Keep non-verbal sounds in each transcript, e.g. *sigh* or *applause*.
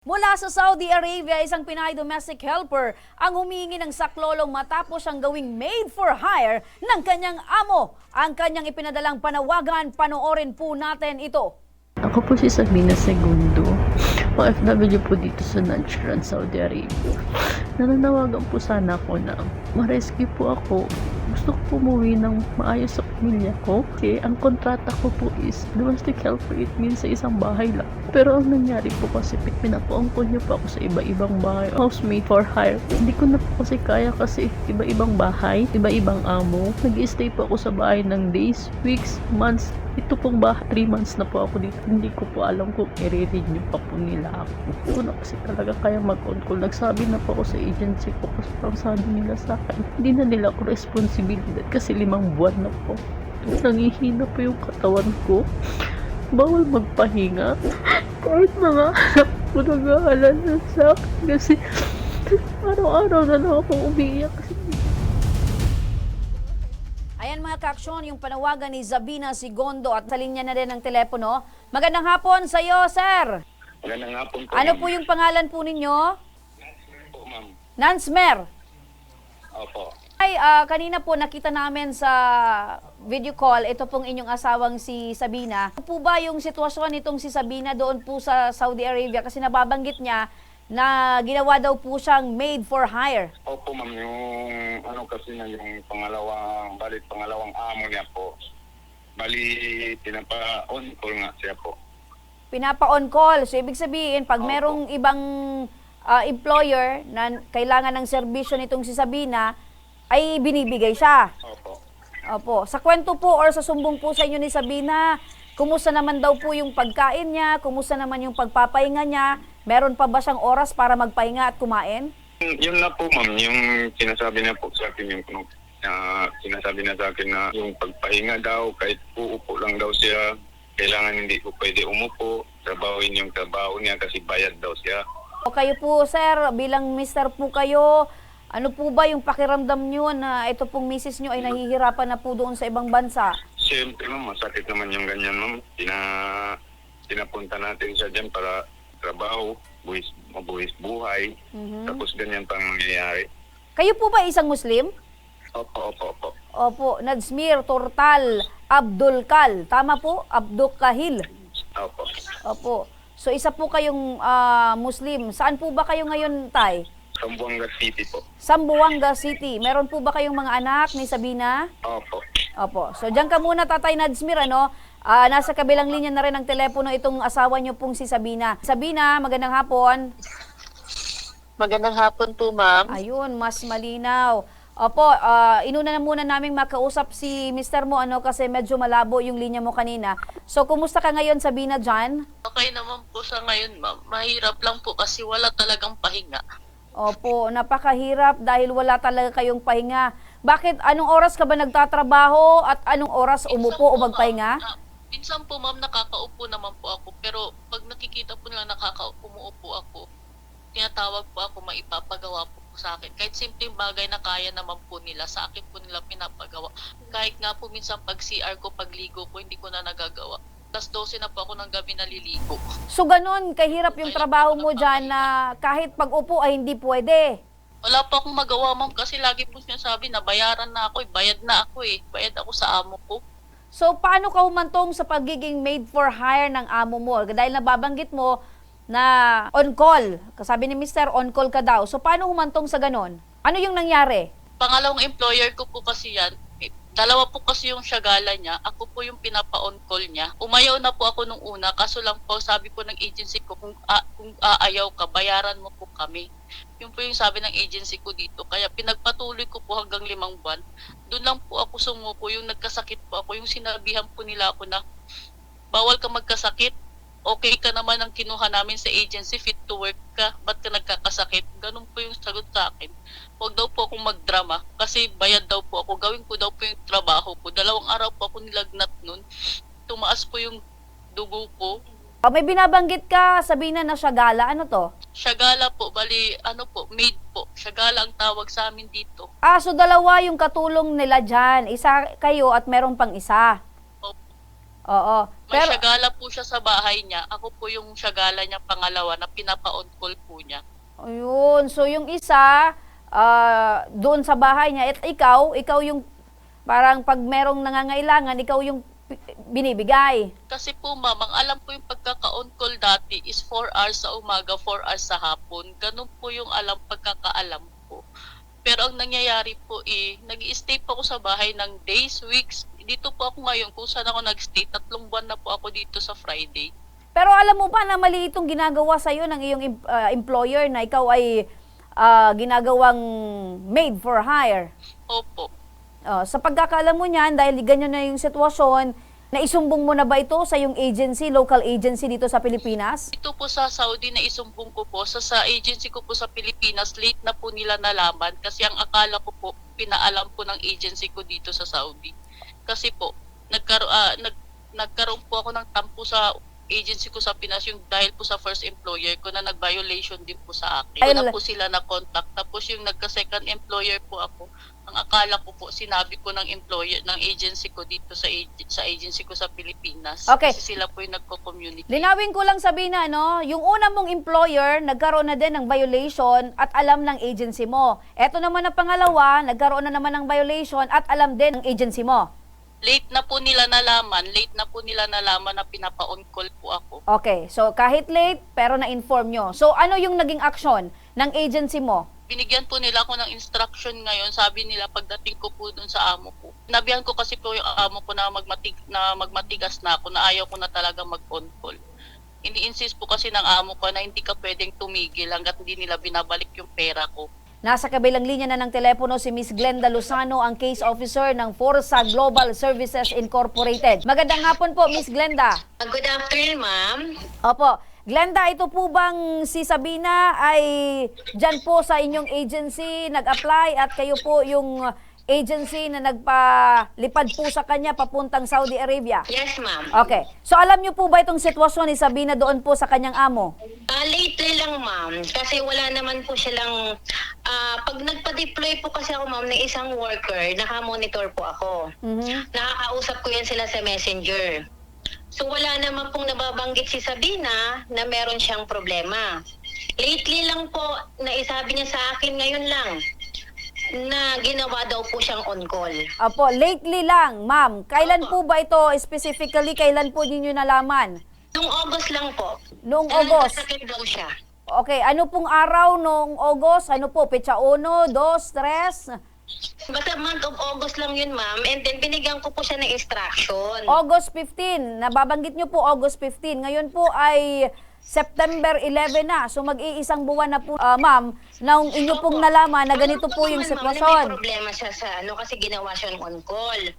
Mula sa Saudi Arabia, isang Pinay domestic helper ang humingi ng saklolong matapos siyang gawing made for hire ng kanyang amo. Ang kanyang ipinadalang panawagan, panoorin po natin ito. Ako po si Sabina Segundo, OFW po dito sa Najran, Saudi Arabia. Nananawagan po sana ako na ma-rescue po ako. Gusto ko umuwi ng maayos sa pamilya ko. Kasi ang kontrata ko po is domestic helper. It means sa isang bahay lang. Pero ang nangyari po kasi pinapaungkol niyo po ako sa iba-ibang bahay. Housemate for hire. Hindi ko na po kasi kaya kasi iba-ibang bahay, iba-ibang amo. nag stay po ako sa bahay ng days, weeks, months. Ito pong bahay, 3 months na po ako dito. Hindi ko po alam kung i-renew pa po nila ako. Hindi na kasi talaga kaya mag-on call. Nagsabi na po ako sa agency ko kasi parang sabi nila sa akin, hindi na nila ako responsibilidad kasi limang buwan na po. Nangihina po yung katawan ko. Bawal magpahinga. Kahit mga *laughs* anak ko nag-aalala sa akin kasi araw-araw na lang ako umiiyak kasi Ayan mga kaksyon, yung panawagan ni Zabina Sigondo at sa linya na rin ng telepono. Magandang hapon sa iyo, sir. Magandang hapon po. Ano ma'am. po yung pangalan po ninyo? po, ma'am? Nansmer. Opo. Ay, ah, kanina po nakita namin sa video call, ito pong inyong asawang si Sabina. Ano po ba yung sitwasyon nitong si Sabina doon po sa Saudi Arabia? Kasi nababanggit niya na ginawa daw po siyang made for hire. Opo, ma'am. Yung ano kasi na yung pangalawang, balit pangalawang amo niya po. Bali, pinapa-on call nga siya po. Pinapa-on call. So, ibig sabihin, pag Opo. merong ibang ah, employer na kailangan ng serbisyo nitong si Sabina, ay binibigay siya. Opo. Opo. Sa kwento po or sa sumbong po sa inyo ni Sabina, kumusta naman daw po yung pagkain niya? Kumusta naman yung pagpapahinga niya? Meron pa ba siyang oras para magpahinga at kumain? Yun- Yun na po, ma'am. Yung sinasabi na po sa akin, yung kung na sinasabi na sa akin na yung pagpahinga daw, kahit uupo lang daw siya, kailangan hindi po pwede umupo, trabawin yung trabaho niya kasi bayad daw siya. O kayo po, sir, bilang mister po kayo, ano po ba yung pakiramdam niyo na ito pong misis niyo ay nahihirapan na po doon sa ibang bansa? Siyempre ma'am, masakit naman yung ganyan ma'am. Pina, pinapunta natin siya dyan para trabaho, buwis, mabuhis buhay. Mhm. Tapos ganyan pang mangyayari. Kayo po ba isang Muslim? Opo, opo, opo. Opo, Nadsmir Tortal Abdul Kal. Tama po? Abdul Kahil. Opo. Opo. So isa po kayong ah, Muslim. Saan po ba kayo ngayon, Tay? Sambuanga City po. Sambuanga City. Meron po ba kayong mga anak ni Sabina? Opo. Opo. So diyan ka muna, Tatay Nadsmir, ano? Ah, nasa kabilang linya na rin ng telepono itong asawa niyo pong si Sabina. Sabina, magandang hapon. Magandang hapon po, ma'am. Ayun, mas malinaw. Opo, ah, inuna na muna naming makausap si Mr. mo ano kasi medyo malabo yung linya mo kanina. So, kumusta ka ngayon, Sabina Jan? Okay naman po sa ngayon, ma'am. Mahirap lang po kasi wala talagang pahinga. Opo, napakahirap dahil wala talaga kayong pahinga. Bakit? Anong oras ka ba nagtatrabaho at anong oras umupo o magpahinga? ah, minsan po, ma'am, nakakaupo naman po ako. Pero pag nakikita po nila nakakaupo ako, tinatawag po ako, maipapagawa po po sa akin. Kahit simpleng bagay na kaya naman po nila, sa akin po nila pinapagawa. Kahit nga po minsan pag CR ko, pagligo ko, hindi ko na nagagawa. Tapos 12 na po ako ng gabi naliligo. So, ganun, kahirap yung trabaho mo dyan na kahit pag-upo ay hindi pwede. Wala pa akong magawa, ma'am, kasi lagi po sinasabi na bayaran na ako, eh. bayad na ako eh. Bayad ako sa amo ko. So, paano ka humantong sa pagiging made for hire ng amo mo? Dahil nababanggit mo na on call. Kasabi ni Mr. on call ka daw. So, paano humantong sa ganon? Ano yung nangyari? Pangalawang employer ko po kasi yan. Dalawa po kasi yung syagala niya. Ako po yung pinapa-on call niya. Umayaw na po ako nung una. Kaso lang po, sabi po ng agency ko, kung, a- kung aayaw ka, bayaran mo po kami. Yun po yung sabi ng agency ko dito. Kaya pinagpatuloy ko po hanggang limang buwan. Doon lang po ako sumuko. Yung nagkasakit po ako. Yung sinabihan po nila ako na bawal ka magkasakit. Okay ka naman ang kinuha namin sa agency, fit to work ka, ba't ka nagkakasakit? Ganun po yung sagot sa akin. Huwag daw po akong magdrama kasi bayad daw po ako. Gawin ko daw po yung trabaho ko. Dalawang araw po ako nilagnat nun. Tumaas po yung dugo ko. Ah, may binabanggit ka, sabihin na na syagala. Ano to? Syagala po, bali, ano po, maid po. Syagala ang tawag sa amin dito. Ah, so dalawa yung katulong nila dyan. Isa kayo at meron pang isa. Opo. Oo. May Pero- syagala po siya sa bahay niya. Ako po yung syagala niya pangalawa na pinapa-on call po niya. Ayun. So, yung isa, ah, doon sa bahay niya, at ikaw, ikaw yung, parang pag merong nangangailangan, ikaw yung binibigay. Kasi po ma'am, ang alam po yung pagkaka-on call dati is 4 hours sa umaga, 4 hours sa hapon. Ganun po yung alam, pagkakaalam ko. Pero ang nangyayari po eh, nag stay po ako sa bahay ng days, weeks. Dito po ako ngayon kung saan ako nag-stay. Tatlong buwan na po ako dito sa Friday. Pero alam mo ba na mali itong ginagawa sa iyo ng iyong ah, employer na ikaw ay ah, ginagawang made for hire? Opo. Oh, sa pagkakaalam mo niyan, dahil ganyan na yung sitwasyon, naisumbong mo na ba ito sa yung agency, local agency dito sa Pilipinas? Ito po sa Saudi na isumbong ko po, sa, sa agency ko po sa Pilipinas, late na po nila nalaman kasi ang akala ko po, pinaalam po ng agency ko dito sa Saudi. Kasi po, nagkaro, ah, nag, nagkaroon po ako ng tampo sa agency ko sa Pinas yung dahil po sa first employer ko na nag-violation din po sa akin. Ay, po sila na contact. Tapos yung nagka-second employer po ako, ang akala ko po sinabi ko ng employer ng agency ko dito sa sa agency ko sa Pilipinas. Okay. Kasi sila po yung nagko-communicate. Linawin ko lang sabihin na, no, yung una mong employer, nagkaroon na din ng violation at alam ng agency mo. Eto naman ang pangalawa, nagkaroon na naman ng violation at alam din ng agency mo. Late na po nila nalaman, late na po nila nalaman na pinapa-on call po ako. Okay, so kahit late, pero na-inform nyo. So ano yung naging action ng agency mo? Binigyan po nila ako ng instruction ngayon, sabi nila pagdating ko po dun sa amo ko. Nabihan ko kasi po yung amo ko na, magmatig, na magmatigas na ako, na ayaw ko na talaga mag-on call. Ini-insist po kasi ng amo ko na hindi ka pwedeng tumigil hanggat hindi nila binabalik yung pera ko. Nasa kabilang linya na ng telepono si Miss Glenda Lozano, ang case officer ng Forza Global Services Incorporated. Magandang hapon po, Miss Glenda. Uh, Good afternoon, ma'am. Opo. Glenda, ito po bang si Sabina ay dyan po sa inyong agency nag-apply at kayo po yung agency na nagpalipad po sa kanya papuntang Saudi Arabia? Yes, ma'am. Okay. So alam niyo po ba itong sitwasyon ni Sabina doon po sa kanyang amo? Ah, lately lang, ma'am. Kasi wala naman po silang... ah, pag nagpa-deploy po kasi ako, ma'am, ng isang worker, naka-monitor po ako. Mhm. Nakakausap ko yan sila sa messenger. So wala naman pong nababanggit si Sabina na meron siyang problema. Lately lang po, naisabi niya sa akin ngayon lang na ginawa daw po siyang on-call. Opo, lately lang, ma'am. Kailan po ba ito specifically, kailan po ninyo nalaman? Noong August lang po. Noong na August. nagkasakit daw siya. Okay, ano pong araw noong August? Ano po, petsa 1, 2, 3? Basta month of August lang yun, ma'am. And then, binigyan ko po siya ng instruction. August 15. Nababanggit nyo po August 15. Ngayon po ay September 11 na. So mag-iisang buwan na po, ah, ma'am, nang inyo pong nalaman na ganito po yung sitwasyon. May problema siya sa ano kasi ginawa siya ng on-call.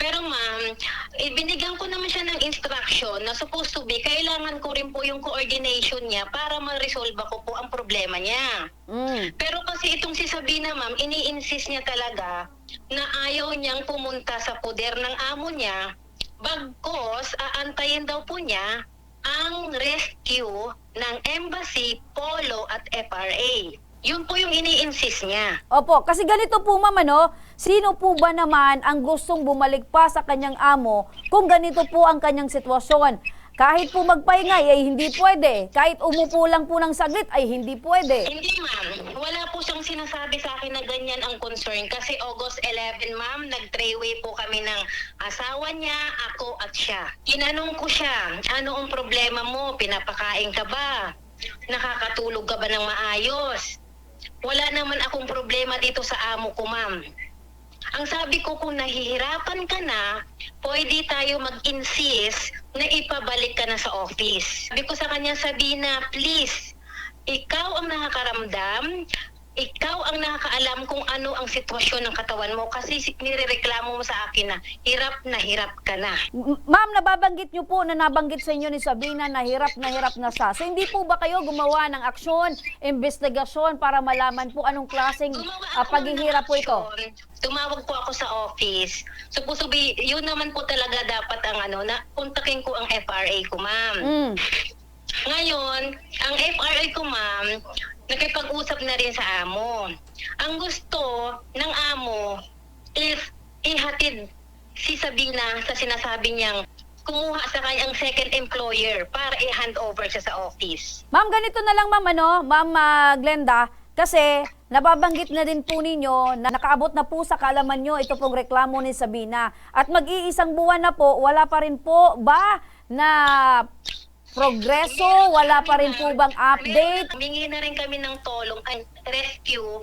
Pero ma'am, eh, binigyan ko naman siya ng instruction na supposed to be, kailangan ko rin po yung coordination niya para ma-resolve ko po ang problema niya. Mm. Pero kasi itong si Sabina, ma'am, ini-insist niya talaga na ayaw niyang pumunta sa poder ng amo niya bagkos aantayin daw po niya ang rescue ng embassy, polo at FRA. Yun po yung ini-insist niya. Opo, kasi ganito po ma'am, ano, sino po ba naman ang gustong bumalik pa sa kanyang amo kung ganito po ang kanyang sitwasyon? Kahit po magpahinga, ay hindi pwede. Kahit umupo lang po ng saglit, ay hindi pwede. Hindi ma'am, wala po siyang sinasabi sa akin na ganyan ang concern kasi August 11 ma'am, nag-trayway po kami ng asawa niya, ako at siya. Tinanong ko siya, ano ang problema mo? Pinapakain ka ba? Nakakatulog ka ba ng maayos? Wala naman akong problema dito sa amo ko ma'am. Ang sabi ko kung nahihirapan ka na, pwede tayo mag-insist na ipabalik ka na sa office. Sabi ko sa kanya, Sabina, please, ikaw ang nakakaramdam, ikaw ang nakakaalam kung ano ang sitwasyon ng katawan mo kasi si- nirereklamo mo sa akin na hirap na hirap ka na. Ma'am, nababanggit nyo po na nabanggit sa inyo ni Sabina na hirap na hirap na siya. So hindi po ba kayo gumawa ng aksyon, investigasyon para malaman po anong klaseng ako paghihirap po ito? Tumawag po ako sa office. To be, yun naman po talaga dapat ang ano, na kontakin ko ang FRA ko, ma'am. Mm. Ngayon, ang FRA ko, ma'am, nakipag-usap na rin sa amo. Ang gusto ng amo is ihatid si Sabina sa sinasabi niyang kumuha sa kanyang second employer para i-hand over siya sa office. Ma'am, ganito na lang ma'am, ano, ma'am ah, Glenda, kasi nababanggit na din po ninyo na nakaabot na po sa kaalaman nyo ito pong reklamo ni Sabina. At mag-iisang buwan na po, wala pa rin po ba na progreso? Wala pa rin po bang update? Humingi na rin kami ng tulong and rescue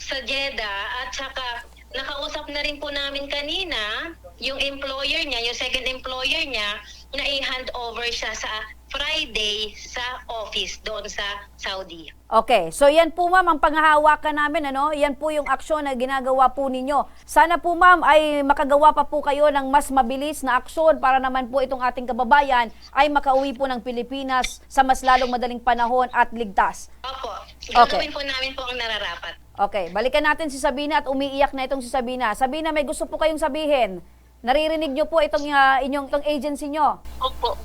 sa Jeddah at saka nakausap na rin po namin kanina yung employer niya, yung second employer niya na i-hand over siya sa Friday sa office doon sa Saudi. Okay, so yan po ma'am ang panghahawakan namin ano, yan po yung aksyon na ginagawa po ninyo. Sana po ma'am ay makagawa pa po kayo ng mas mabilis na aksyon para naman po itong ating kababayan ay makauwi po ng Pilipinas sa mas lalong madaling panahon at ligtas. Opo, Okay. gagawin po namin po ang nararapat. Okay, balikan natin si Sabina at umiiyak na itong si Sabina. Sabina, may gusto po kayong sabihin. Naririnig nyo po itong ah, inyong itong agency nyo. Opo.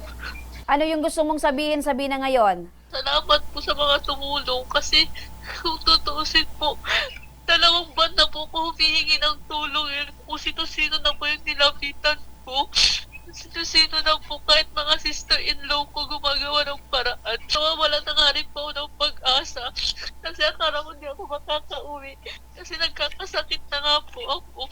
Ano yung gusto mong sabihin, Sabina, ngayon? Salamat po sa mga tumulong kasi *laughs* kung tutuusin po, dalawang buwan na po ko humihingi ng tulong eh. Kung sino-sino na po yung nilapitan ko. Sino-sino na po kahit mga sister-in-law ko gumagawa ng paraan. Nawawala na nga rin po ng pag-asa. Kasi akala ko hindi ako makakauwi. Kasi nagkakasakit na nga po ako.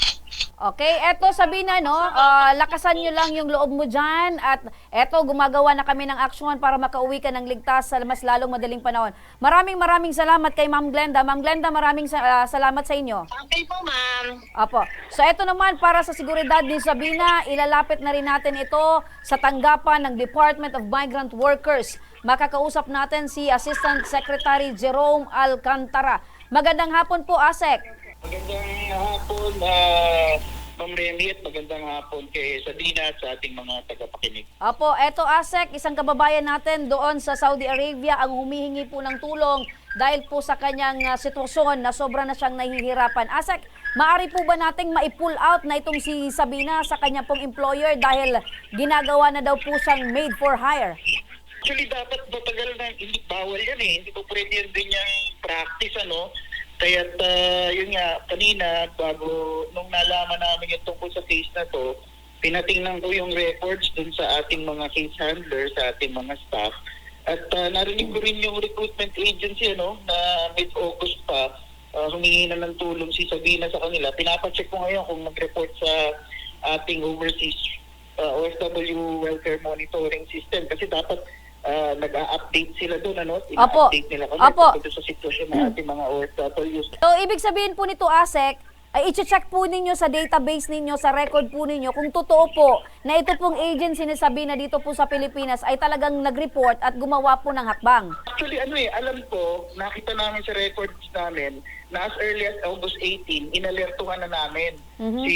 Okay, eto Sabina, no? Ah, lakasan nyo lang yung loob mo dyan at eto, gumagawa na kami ng aksyon para makauwi ka ng ligtas sa mas lalong madaling panahon. Maraming maraming salamat kay Ma'am Glenda. Ma'am Glenda, maraming sa- ah, salamat sa inyo. Okay po, ma'am. Apo. So eto naman para sa seguridad ni Sabina, ilalapit na rin natin ito sa tanggapan ng Department of Migrant Workers. Makakausap natin si Assistant Secretary Jerome Alcantara. Magandang hapon po, Asek. Magandang hapon, uh, Ma'am Remy, at magandang hapon kay Sabina at sa ating mga tagapakinig. Apo, eto Asek, isang kababayan natin doon sa Saudi Arabia ang humihingi po ng tulong dahil po sa kanyang ah, sitwasyon na sobra na siyang nahihirapan. Asek, maari po ba nating ma-pull out na itong si Sabina sa kanya pong employer dahil ginagawa na daw po siyang made for hire? Actually, dapat matagal na, hindi bawal yan eh. Hindi po pwede yan din yung practice, ano. Kaya yun nga, kanina, bago nung nalaman namin yung tungkol sa case na to, pinatingnan ko yung records dun sa ating mga case handler, sa ating mga staff. At ah, narinig ko rin yung recruitment agency, ano, na mid-August pa, ah, humingi na ng tulong si Sabina sa kanila. Pinapacheck ko ngayon kung mag-report sa ating overseas uh, OFW welfare monitoring system kasi dapat uh, nag-update sila doon ano ina-update nila kami Apo. tungkol sa sitwasyon ng ating mga OFWs So, ibig sabihin po nito, ASEC, ay i-check po ninyo sa database ninyo, sa record po ninyo, kung totoo po na ito pong agency ni Sabina dito po sa Pilipinas ay talagang nag-report at gumawa po ng hakbang. actually ano eh alam ko nakita namin sa records namin na as early as August 18 inalertuhan na namin Mhm. si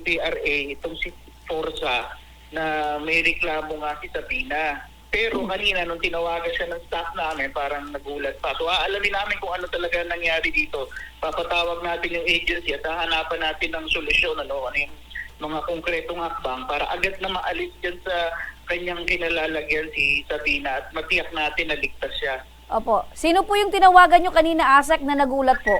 PRA itong si Forza na may reklamo nga si Sabina pero kanina nung tinawagan siya ng staff namin parang nagulat pa so aalamin namin kung ano talaga nangyari dito papatawag natin yung agency at hahanapan natin ng solusyon ano ano yung mga konkretong hakbang para agad na maalis dyan sa kanyang kinalalagyan si Sabina at matiyak natin na ligtas siya. Opo. Sino po yung tinawagan nyo kanina, ASEC, na nagulat po?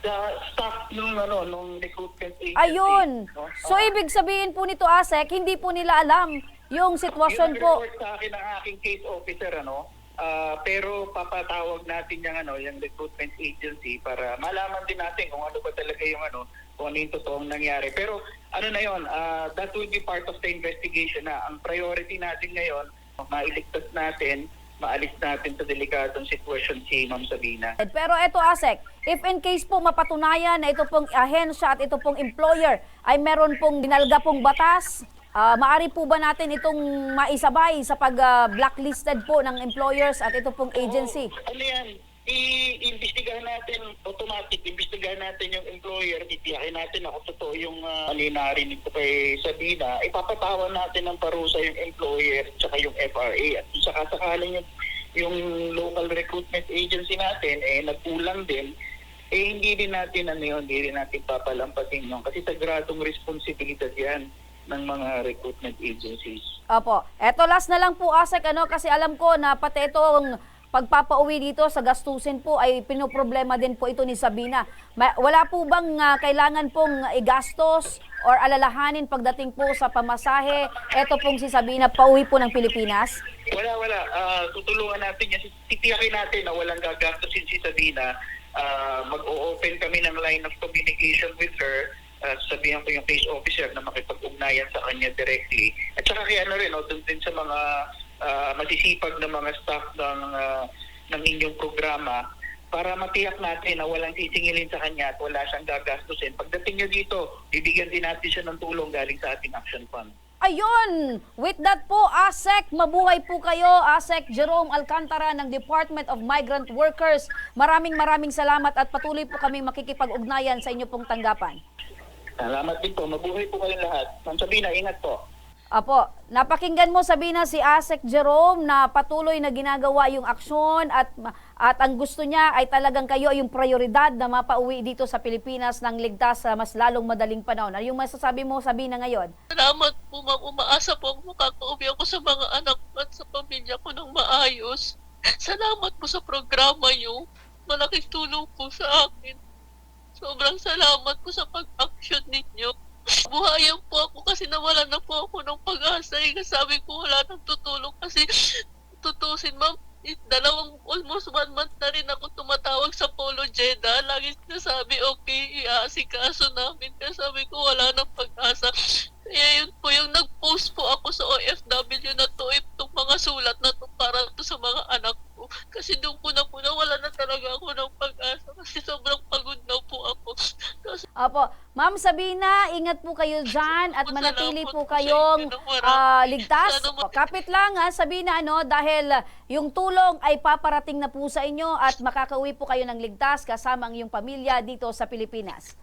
Sa staff nung ano nung recruitment agency. Ayun. no? So, ibig sabihin po nito, ASEC, hindi po nila alam yung sitwasyon yun ang po. report sa akin ng aking case officer ano. Ah, pero papatawag natin yung ano yung recruitment agency para malaman din natin kung ano ba talaga yung ano kung ano yung totoong nangyari. Pero ano na yon, ah, that will be part of the investigation na. Ang priority natin ngayon, mailigtas natin, maalis natin sa delikadong sitwasyon si Ma'am Sabina. Pero eto, ASEC, if in case po mapatunayan na ito pong ahensya at ito pong employer ay meron pong dinalga pong batas, ah, maari po ba natin itong maisabay sa pag-blacklisted po ng employers at ito pong agency? Oo. ano yan? I-imbestigahan natin, automatic, imbestigahan natin yung employer, titiyakin natin ako totoo yung uh, yung narinig ko kay Sabina, ipapatawan natin ng parusa yung employer tsaka yung FRA at kung sakasakaling yung, yung local recruitment agency natin eh nagkulang din, eh hindi din natin ano yun, hindi rin natin papalampasin yun kasi sagradong responsibilidad yan ng mga recruitment agencies. Opo. Eto last na lang po, ASEC, ano, kasi alam ko na pati itong pagpapauwi dito sa gastusin po ay pinoproblema din po ito ni Sabina. Ma- wala po bang ah, kailangan pong igastos or alalahanin pagdating po sa pamasahe? Ito pong si Sabina pauwi po ng Pilipinas? Wala, wala. Ah, tutulungan natin yan. Titiyakin natin na walang gagastusin si Sabina. Ah, mag-o-open kami ng line of communication with her. Uh, sabihan ko yung case officer na makipag-ugnayan sa kanya directly. At saka kaya ano rin, no, dun din sa mga ah, masisipag na mga staff ng, ah, ng inyong programa para matiyak natin na walang sisingilin sa kanya at wala siyang gagastusin. Pagdating niyo dito, bibigyan din natin siya ng tulong galing sa ating action fund. Ayun! With that po, ASEC, mabuhay po kayo. ASEC Jerome Alcantara ng Department of Migrant Workers. Maraming maraming salamat at patuloy po kami makikipag-ugnayan sa inyo pong tanggapan. Salamat din po. Mabuhay po kayong lahat. Ma'am Sabina, ingat po. Apo, napakinggan mo Sabina si Asek Jerome na patuloy na ginagawa yung aksyon at at ang gusto niya ay talagang kayo yung prioridad na mapauwi dito sa Pilipinas ng ligtas sa mas lalong madaling panahon. Ano yung masasabi mo Sabina ngayon? Salamat po ma'am. Umaasa po ako makakauwi ako sa mga anak ko at sa pamilya ko ng maayos. Salamat po sa programa niyo. Malaking tulong po sa akin. Sobrang salamat po sa pag-action ninyo. Buhayan po ako kasi nawala na po ako ng pag-asa. Eh, sabi ko wala nang tutulong kasi tutusin ma'am. eh, Dalawang, almost one month na rin ako tumatawag sa Polo Jeddah. Lagi sinasabi, okay, iaasikaso namin. Kaya sabi ko, wala nang pag-asa. Kaya yun po, yung nag-post po ako sa OFW na to, itong mga sulat na to para to sa mga anak ko. Kasi doon ko na po na talaga ako ng pag-asa kasi sobrang pagod na po ako. Apo, Ma'am Sabina, ingat po kayo dyan at manatili po kayong ah, ligtas. Kapit lang ha, Sabina, ano, dahil ah, yung tulong ay paparating na po sa inyo at makakauwi po kayo ng ligtas kasama ang iyong pamilya dito sa Pilipinas.